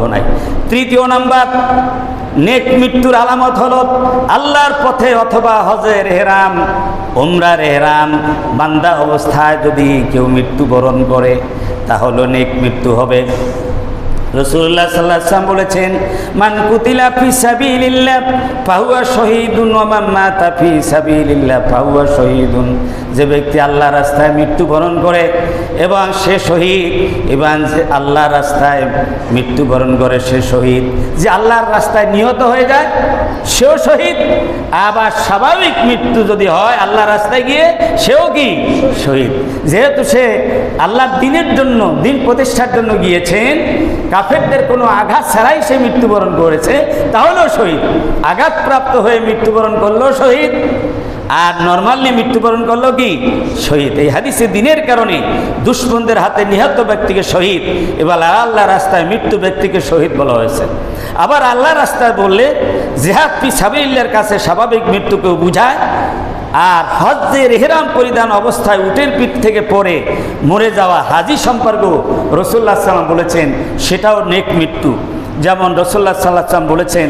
সন্দেহ নাই। তৃতীয় নাম্বার, নেক মৃত্যুর আলামত হল আল্লাহর পথে অথবা হজের হেরাম ওমরার হেরাম বান্দা অবস্থায় যদি কেউ মৃত্যুবরণ করে, তাহলে নেক মৃত্যু হবে। রসুল্লাহ সাল্লাহ বলেছেন শহীদুন শহীদুন। যে ব্যক্তি আল্লাহ রাস্তায় মৃত্যুবরণ করে এবং সে শহীদ, এবং যে আল্লাহ রাস্তায় মৃত্যুবরণ করে সে শহীদ, যে আল্লাহর রাস্তায় নিহত হয়ে যায়, সেও শহীদ। আবার স্বাভাবিক মৃত্যু যদি হয় আল্লাহ রাস্তায় গিয়ে সেও কি? শহীদ। যেহেতু সে আল্লাহর দিনের জন্য, দিন প্রতিষ্ঠার জন্য গিয়েছেন কাফেরদের কোনো আঘাত ছাড়াই সে মৃত্যুবরণ করেছে, তাহলেও শহীদ। আঘাতপ্রাপ্ত হয়ে মৃত্যুবরণ করলেও শহীদ। আর নর্মালি মৃত্যুবরণ করল কি? শহীদ। এই হাদিসে দিনের কারণে দুশ্মনদের হাতে নিহত ব্যক্তিকে শহীদ, এবার আল্লাহ রাস্তায় মৃত্যু ব্যক্তিকে শহীদ বলা হয়েছে। আবার আল্লাহ রাস্তায় বললে, জেহাদ পি সাবিল্লার কাছে স্বাভাবিক মৃত্যুকেও বুঝায় আর হজ্জে রেহরাম পরিধান অবস্থায় উটের পিঠ থেকে পড়ে মরে যাওয়া হাজি সম্পর্ক রসুল্লাহ সাল্লাম বলেছেন, সেটাও নেক মৃত্যু। যেমন রসুল্লাহ সাল্লাহ সাল্লাম বলেছেন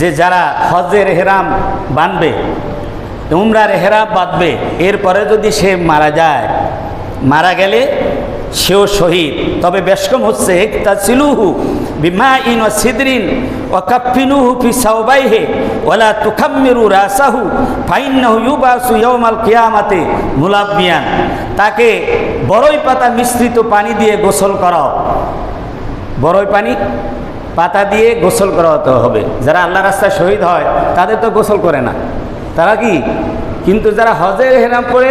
যে, যারা হজ্জে রেহরাম বানবে উমরা রেহরাম বাঁধবে, এরপরে যদি সে মারা যায়, মারা গেলে সেও শহীদ। তবে বেশকম হচ্ছে একটা সিলুহু বিমা in O সিদরিন O কাপ্পিনুহু fee সাউবাইহে OLA তুখাম্মিরু রাসাহু ফাইন্নাহু ইউবাসু ইয়াউমাল কিয়ামাতে মুলাব্বিয়ান তাকে বড়ই পাতা মিশ্রিত পানি দিয়ে গোসল করাও। বড়ই পানি পাতা দিয়ে গোসল করাতে হবে। যারা আল্লাহ রাস্তায় শহীদ হয়, তাদের তো গোসল করে না। তারা কি? কিন্তু যারা হজের হেরাম করে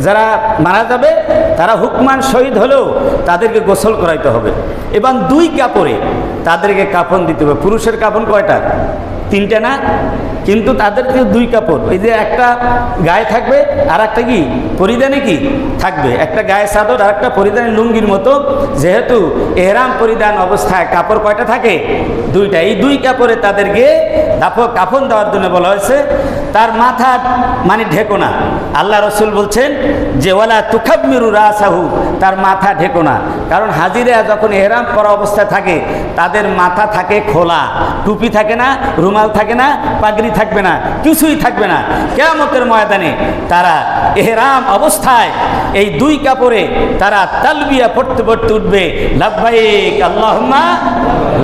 যারা মারা যাবে, তারা হুকমান শহীদ হলেও তাদেরকে গোসল করাইতে হবে। এবং দুই কাপড়ে তাদেরকে কাফন দিতে হবে। পুরুষের কাফন কয়টা? তিনটে না? কিন্তু তাদেরকে দুই কাপড়। এই যে একটা গায়ে থাকবে আর একটা কি? পরিধানে কি? থাকবে। একটা গায়ে চাদর আর একটা পরিধানে লুঙ্গির মতো। যেহেতু এহরাম পরিধান অবস্থায় কাপড় কয়টা থাকে? দুইটা। এই দুই কাপড়ে তাদেরকে দাফ কাফন দেওয়ার জন্য বলা হয়েছে। তার মাথা মানে ঢেকো না আল্লাহ রসুল বলছেন যে ওলা তুখাবমিরু রাসাহু, তার মাথা ঢেকো না। কারণ হাজিরা যখন এহরাম করা অবস্থায় থাকে, তাদের মাথা থাকে খোলা। টুপি থাকে না, রুমাল থাকে না, পাগড়ি থাকবে না, কিছুই থাকবে না। কেয়ামতের ময়দানে তারা এহরাম অবস্থায় এই দুই কাপড়ে তারা তালবিয়া পড়তে পড়তে উঠবে। লাভবাইক আল্লাহমা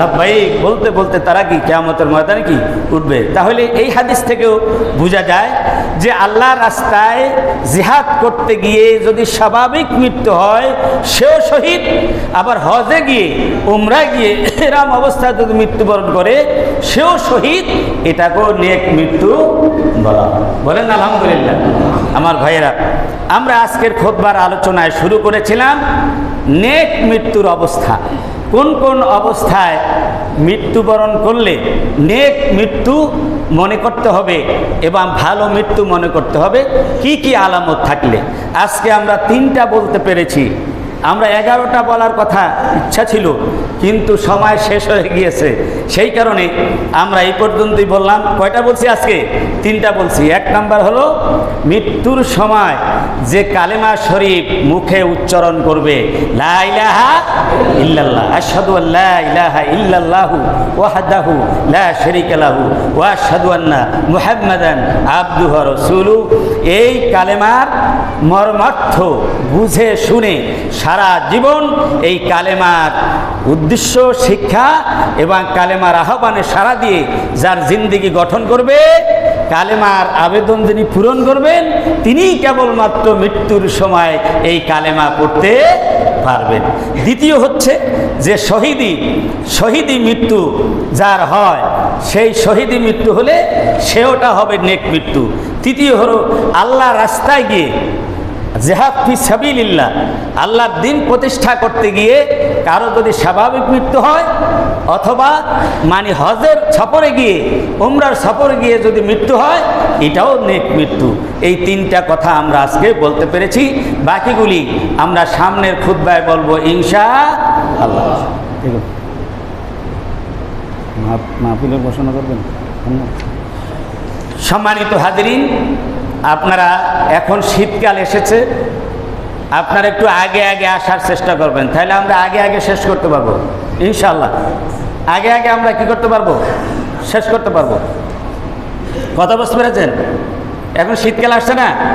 লাভবাইক বলতে বলতে তারা কি কেয়ামতের ময়দানে কি উঠবে? তাহলে এই হাদিস থেকেও বোঝা যায় যে আল্লাহ রাস্তায় জিহাদ করতে গিয়ে যদি স্বাভাবিক মৃত্যু হয়, সেও শহীদ। আবার হজে গিয়ে উমরা গিয়ে, এরাম অবস্থায় যদি মৃত্যুবরণ করে, সেও শহীদ। এটাকেও নেক মৃত্যু বলা বলেন, আলহামদুলিল্লাহ। আমার ভাইয়েরা, আমরা আজকের খোদবার আলোচনায় শুরু করেছিলাম নেক মৃত্যুর অবস্থা। কোন কোন অবস্থায় মৃত্যুবরণ করলে নেক মৃত্যু মনে করতে হবে এবং ভালো মৃত্যু মনে করতে হবে। কি কি আলামত থাকলে? আজকে আমরা তিনটা বলতে পেরেছি। আমরা এগারোটা বলার কথা ইচ্ছা ছিল, কিন্তু সময় শেষ হয়ে গিয়েছে। সেই কারণে আমরা এই পর্যন্তই বললাম। কয়টা বলছি আজকে? তিনটা বলছি। এক নাম্বার হলো, মৃত্যুর সময় যে কালেমা শরীফ মুখে উচ্চারণ করবে, লা ইলাহা ইল্লাল্লাহ লা লাহু এই কালেমার মর্মার্থ বুঝে শুনে সারা জীবন এই কালেমার উদ্দেশ্য, শিক্ষা এবং কালেমার আহ্বানে সারা দিয়ে যার জিন্দিগি গঠন করবে, কালেমার আবেদন যিনি পূরণ করবেন, তিনিই কেবলমাত্র মৃত্যুর সময় এই কালেমা পড়তে পারবেন। দ্বিতীয় হচ্ছে যে শহীদি শহীদি মৃত্যু যার হয়, সেই শহীদি মৃত্যু হলে সেওটা হবে নেক মৃত্যু। তৃতীয় হলো, আল্লাহ রাস্তায় গিয়ে জেহাদ ফি সাবিলিল্লাহ আল্লাহর দিন প্রতিষ্ঠা করতে গিয়ে কারও যদি স্বাভাবিক মৃত্যু হয় অথবা মানে হজের সফরে গিয়ে উমরার সফরে গিয়ে যদি মৃত্যু হয় এটাও নেক মৃত্যু। এই তিনটা কথা আমরা আজকে বলতে পেরেছি। বাকিগুলি আমরা সামনের খুদ্বায় বলব ইনশা আল্লাহ ঠিক আছে। মাহফিলের ঘোষণা করবেন? সম্মানিত হাজরিন আপনারা এখন শীতকাল এসেছে, আপনারা একটু আগে আগে আসার চেষ্টা করবেন, তাহলে আমরা আগে আগে শেষ করতে পারব ইনশাল্লাহ আগে আগে আমরা কি করতে পারব? শেষ করতে পারব। কথা বুঝতে পেরেছেন? এখন শীতকাল আসছে না?